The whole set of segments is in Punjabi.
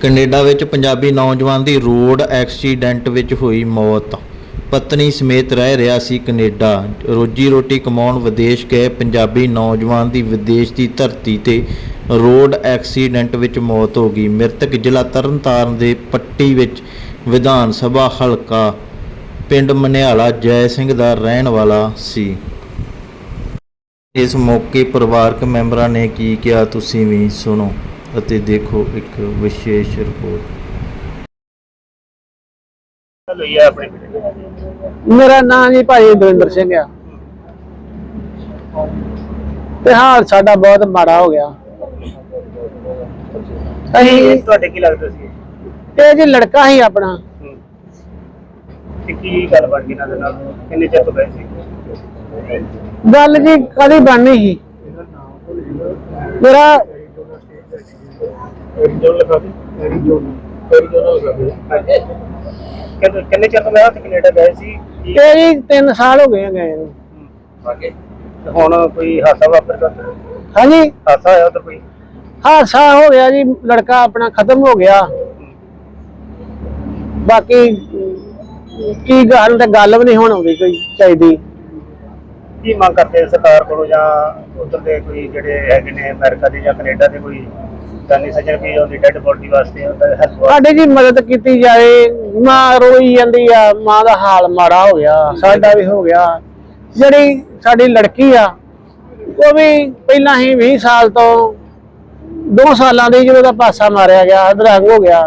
ਕੈਨੇਡਾ ਵਿੱਚ ਪੰਜਾਬੀ ਨੌਜਵਾਨ ਦੀ ਰੋਡ ਐਕਸੀਡੈਂਟ ਵਿੱਚ ਹੋਈ ਮੌਤ। ਪਤਨੀ ਸਮੇਤ ਰਹਿ ਰਿਹਾ ਸੀ ਕੈਨੇਡਾ। ਰੋਜੀ ਰੋਟੀ ਕਮਾਉਣ ਵਿਦੇਸ਼ ਗਏ ਪੰਜਾਬੀ ਨੌਜਵਾਨ ਦੀ ਵਿਦੇਸ਼ ਦੀ ਧਰਤੀ ਤੇ ਰੋਡ ਐਕਸੀਡੈਂਟ ਵਿੱਚ ਮੌਤ ਹੋ ਗਈ। ਮ੍ਰਿਤਕ ਜ਼ਿਲ੍ਹਾ ਤਰਨਤਾਰਨ ਦੇ ਪੱਟੀ ਵਿੱਚ ਵਿਧਾਨ ਸਭਾ ਹਲਕਾ ਪਿੰਡ ਮਨਿਆਲਾ ਜੈ ਸਿੰਘ ਦਾ ਰਹਿਣ ਵਾਲਾ ਸੀ। ਇਸ ਮੌਕੇ ਪਰਿਵਾਰਕ ਮੈਂਬਰਾਂ ਨੇ ਕੀ ਕਿਹਾ, ਤੁਸੀਂ ਵੀ ਸੁਣੋ। ਅਤੇ ਦੇਖੋ ਇੱਕ ਵਿਸ਼ੇਸ਼ ਰਿਪੋਰਟ। ਆਪਣੇ ਮੇਰਾ ਨਾਮ ਜੀ ਭਾਈ ਦਵਿੰਦਰ ਸਿੰਘ ਆ। ਤੇ ਹਾਲ ਸਾਡਾ ਬਹੁਤ ਮਾੜਾ ਹੋ ਗਿਆ। ਅਸੀਂ ਤੁਹਾਡੇ ਕੀ ਲੱਗਦਾ ਸੀ? ਇਹ ਜੀ ਲੜਕਾ ਹੀ ਆਪਣਾ। ਤੇ ਕੀ ਗੱਲ ਬਣ ਗਈ ਇਹਨਾਂ ਦੇ ਨਾਲ? ਕਿੰਨੇ ਚਿਰ ਤੋਂ ਗਏ ਸੀ? ਗੱਲ ਜੀ ਕਦੀ ਬਣਨੀ ਸੀ। ਮੇਰਾ ਜੋ ਲਿਖਾ ਦੇ ਕਿੰਨੇ ਕਿੰਨੇ ਚਿਰ ਤੋਂ ਮੈਂ ਉੱਥੇ ਕੈਨੇਡਾ ਗਏ ਸੀ? ਕੀ- ਇਹ ਜੀ 3 ਸਾਲ ਹੋ ਗਏ ਆ ਗਏ ਨੂੰ। ਹੂੰ। ਤੇ ਹੁਣ ਕੋਈ ਹਾਦਸਾ ਵਾਪਰ ਗਿਆ? ਹਾਂਜੀ। ਹਾਦਸਾ ਹੋਇਆ ਉੱਧਰ ਕੋਈ? ਹਾਦਸਾ ਹੋ ਗਿਆ ਜੀ ਲੜਕਾ ਆਪਣਾ ਖਤਮ ਹੋ ਗਿਆ। ਬਾਕੀ ਕੀ ਗੱਲ ਤੇ ਗੱਲ ਵੀ ਨਹੀਂ ਹੁਣ ਆਉਂਦੀ ਕੋਈ ਚਾਹੀਦੀ। ਕੀ ਮੰਗ ਕਰਦੇ ਸਰਕਾਰ ਕੋਲੋਂ ਜਾਂ ਉੱਧਰ ਦੇ ਕੋਈ ਜਿਹੜੇ ਹੈਗੇ ਨੇ ਅਮਰੀਕਾ ਦੇ ਜਾਂ ਕੈਨੇਡਾ ਦੇ ਕੋਈ ਜਾਨੀ ਸੱਜਣ ਵੀ ਉਹਦੀ ਡੈਡ ਬੋਡੀ ਵਾਸਤੇ ਉਹਦਾ ਹੈਲਪ ਸਾਡੇ ਜੀ ਮਦਦ ਕੀਤੀ ਜਾਏ। ਮਾਂ ਰੋਈ ਜਾਂਦੀ ਆ ਮਾਂ ਦਾ ਹਾਲ ਮਾੜਾ ਹੋ ਗਿਆ ਸਾਡਾ ਵੀ ਹੋ ਗਿਆ। ਜਿਹੜੀ ਸਾਡੀ ਲੜਕੀ ਆ ਉਹ ਵੀ ਪਹਿਲਾਂ ਹੀ 20 ਸਾਲ ਤੋਂ 2 ਸਾਲਾਂ ਦੀ ਜਦੋਂ ਦਾ ਪਾਸਾ ਮਾਰਿਆ ਗਿਆ ਅਧਰੰਗ ਹੋ ਗਿਆ।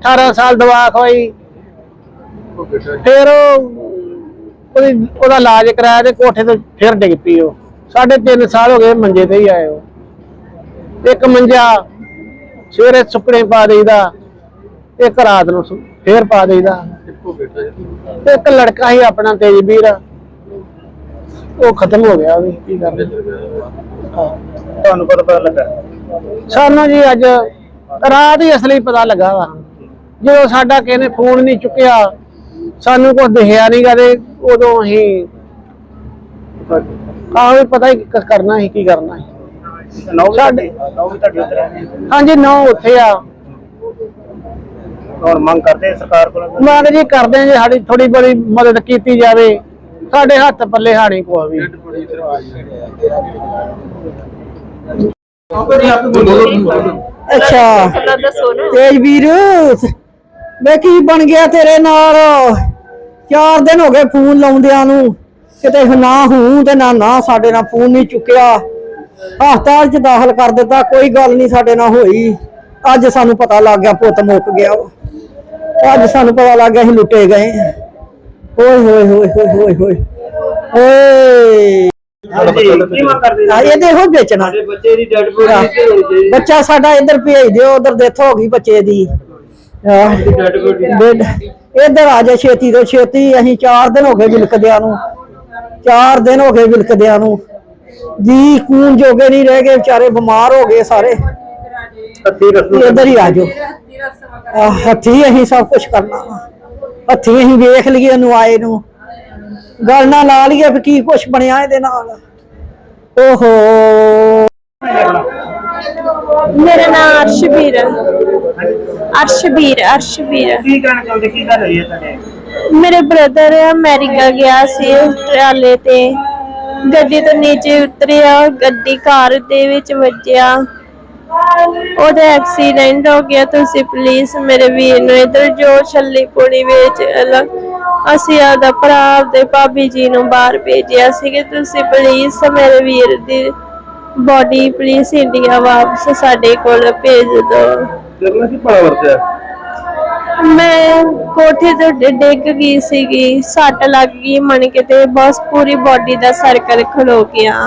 18 ਸਾਲ ਦਵਾ ਖਵਾਈ। ਫਿਰ ਉਹ ਉਹਦੀ ਉਹਦਾ ਇਲਾਜ ਕਰਾਇਆ ਤੇ ਕੋਠੇ ਤੋਂ ਫਿਰ ਡਿੱਗ ਪਈ ਉਹ। ਸਾਢੇ ਤਿੰਨ ਸਾਲ ਹੋ ਗਏ ਮੰਜੇ ਤੇ ਹੀ ਆਏ ਉਹ। ਇੱਕ ਮੰਜਾ ਸਵੇਰੇ ਸੁੱਕਣੇ ਪਾ ਦੇਈਦਾ ਇੱਕ ਰਾਤ ਨੂੰ ਫੇਰ ਪਾ ਦੇਈਦਾ। ਇੱਕ ਲੜਕਾ ਹੀ ਆਪਣਾ ਤੇਜਵੀਰ। ਉਹ ਖਤਮ ਹੋ ਗਿਆ ਵੀ ਕੀ ਕਰਦੇ। ਤੁਹਾਨੂੰ ਪਤਾ ਲੱਗਾ? ਸਾਨੂੰ ਜੀ ਅੱਜ ਰਾਤ ਹੀ ਅਸਲੀ ਪਤਾ ਲੱਗਾ ਵਾ। ਜਦੋਂ ਸਾਡਾ ਕਿਸੇ ਨੇ ਫੋਨ ਨਹੀਂ ਚੁੱਕਿਆ ਸਾਨੂੰ ਕੁਝ ਦਿਖਿਆ ਨਹੀਂ ਕਦੇ ਉਦੋਂ ਅਸੀਂ ਆਹੋ ਵੀ ਪਤਾ ਹੀ ਕ- ਕਰਨਾ ਸੀ ਕੀ ਕਰਨਾ ਸੀ ਨੌ ਵੀ ਸਾਡੇ- ਨੌ ਵੀ ਤੁਹਾਡੀ ਉੱਧਰ ਹੈ ਹਾਂਜੀ ਨੌ ਉੱਥੇ ਆ। ਹੁਣ ਮੰਗ ਕਰਦੇ ਸਰਕਾਰ ਕੋਲੋਂ? ਮੰਗ ਜੀ ਕਰਦੇ ਜੀ ਸਾਡੀ ਥੋੜੀ ਬੜੀ ਮਦਦ ਕੀਤੀ ਜਾਵੇ। ਸਾਡੇ ਹੱਥ ਪੱਲੇ ਹਾਣੀ ਕੋਈ ਵੀ। ਅੱਛਾ। ਤੇਜਵੀਰ ਵੇ ਕੀ ਬਣ ਗਿਆ ਤੇਰੇ ਨਾਲ? ਚਾਰ ਦਿਨ ਹੋ ਗਏ ਫੋਨ ਲਾਉਂਦਿਆਂ ਨੂੰ। ਕਿਤੇ ਨਾ ਹੂੰ ਤੇ ਨਾ ਨਾ ਸਾਡੇ ਨਾਲ ਫੋਨ ਨਹੀਂ ਚੁੱਕਿਆ। ਹਸਪਤਾਲ 'ਚ ਦਾਖਲ ਕਰ ਦਿੱਤਾ ਕੋਈ ਗੱਲ ਨਹੀਂ ਸਾਡੇ ਨਾਲ ਹੋਈ। ਅੱਜ ਸਾਨੂੰ ਪਤਾ ਲੱਗ ਗਿਆ ਪੁੱਤ ਮੁੱਕ ਗਿਆ। ਅੱਜ ਸਾਨੂੰ ਪਤਾ ਲੱਗ ਗਿਆ ਅਸੀਂ ਲੁੱਟੇ ਗਏ। ਓਏ ਹੋਏ ਹੋਏ ਹੋਏ ਹੋਏ ਹੋਏ ਓਏ ਆ ਇਹ ਦੇਖੋ ਵੇਚਣਾ। ਬੱਚੇ ਦੀ ਡੈਡ ਬੱਚਾ ਸਾਡਾ ਇੱਧਰ ਭੇਜ ਦਿਓ ਉਧਰ ਡੈਥ ਹੋ ਗਈ ਬੱਚੇ ਦੀ। ਆਹ, ਬੇਡ- ਇੱਧਰ ਆ ਜਾ ਛੇਤੀ ਤੋਂ ਛੇਤੀ ਅਸੀਂ 4 ਦਿਨ ਹੋ ਗਏ ਵਿਲਕਦਿਆਂ ਨੂੰ। 4 ਦਿਨ ਹੋ ਗਏ ਵਿਲਕਦਿਆਂ ਨੂੰ। ਜੀ ਖੂਨ ਜੋਗੇ ਨਹੀਂ ਰਹਿ ਗਏ ਵਿਚਾਰੇ ਬਿਮਾਰ ਹੋ ਗਏ ਸਾਰੇ। ਹੱਥੀ ਰਸੂ ਇੱਧਰ ਹੀ ਆ ਜਾਓ। ਹੱਥੀਂ ਅਸੀਂ ਸਭ ਕੁਝ ਕਰਨਾ ਵਾ। ਹੱਥੀਂ ਅਸੀਂ ਵੇਖ ਲਈਏ ਉਹਨੂੰ ਆਏ ਨੂੰ। ਗੱਲ ਨਾਲ ਲਾ ਲਈਏ ਵੀ ਕੀ ਕੁਝ ਬਣਿਆ ਇਹਦੇ ਨਾਲ। ਓਹੋ। ਮੇਰਾ ਨਾਮ ਅਰਸ਼ਬੀਰ ਹੈ। ਅਰਸ਼ਬੀਰ ਅਰਸ਼ਬੀਰ ਕੀ ਕਹਿਣਾ ਚਾਹੁੰਦੇ? ਕੀ ਗੱਲ ਹੋਈ ਹੈ ਤੁਹਾਡੇ? ਮੇਰੇ ਬ੍ਰਦਰ ਅਮਰੀਕਾ ਗਿਆ ਸੀ ਟਰਾਲੇ ਤੇ। ਗੱਡੀ ਤੋਂ ਨੀਚੇ ਉਤਰਿਆ ਗੱਡੀ ਕਾਰ ਦੇ ਵਿੱਚ ਵੱਜਿਆ। ਉਹਦਾ ਐਕਸੀਡੈਂਟ ਹੋ ਗਿਆ ਤੁਸੀਂ ਪਲੀਜ਼ ਮੇਰੇ ਵੀਰ ਨੂੰ ਇਧਰ ਜੋ ਛੱਲੀ ਪੁਣੀ ਵਿੱਚ ਅਸੀਂ ਆਦਾ ਭਰਾ ਦੇ ਭਾਬੀ ਜੀ ਨੂੰ ਬਾਹਰ ਭੇਜਿਆ ਸੀ ਕਿ ਤੁਸੀਂ ਪਲੀਜ਼ ਮੇਰੇ ਵੀਰ ਦੀ ਬੋਡੀ ਪਲੀਜ਼ ਇੰਡੀਆ ਵਾਪਸ ਸਾਡੇ ਕੋਲ ਭੇਜ ਦਿਓ। ਜਰਨਾ ਕੀ ਪੜਾ ਵਰਤਿਆ ਮੈਂ ਕੋਠੇ ਤੋਂ ਡਿ- ਡਿੱਗ ਗਈ ਸੀਗੀ, ਸੱਟ ਲੱਗ ਗਈ ਮਣਕੇ ਤੇ, ਬਸ ਪੂਰੀ ਬਾਡੀ ਦਾ ਸਰਕਲ ਖਲੋ ਗਿਆ।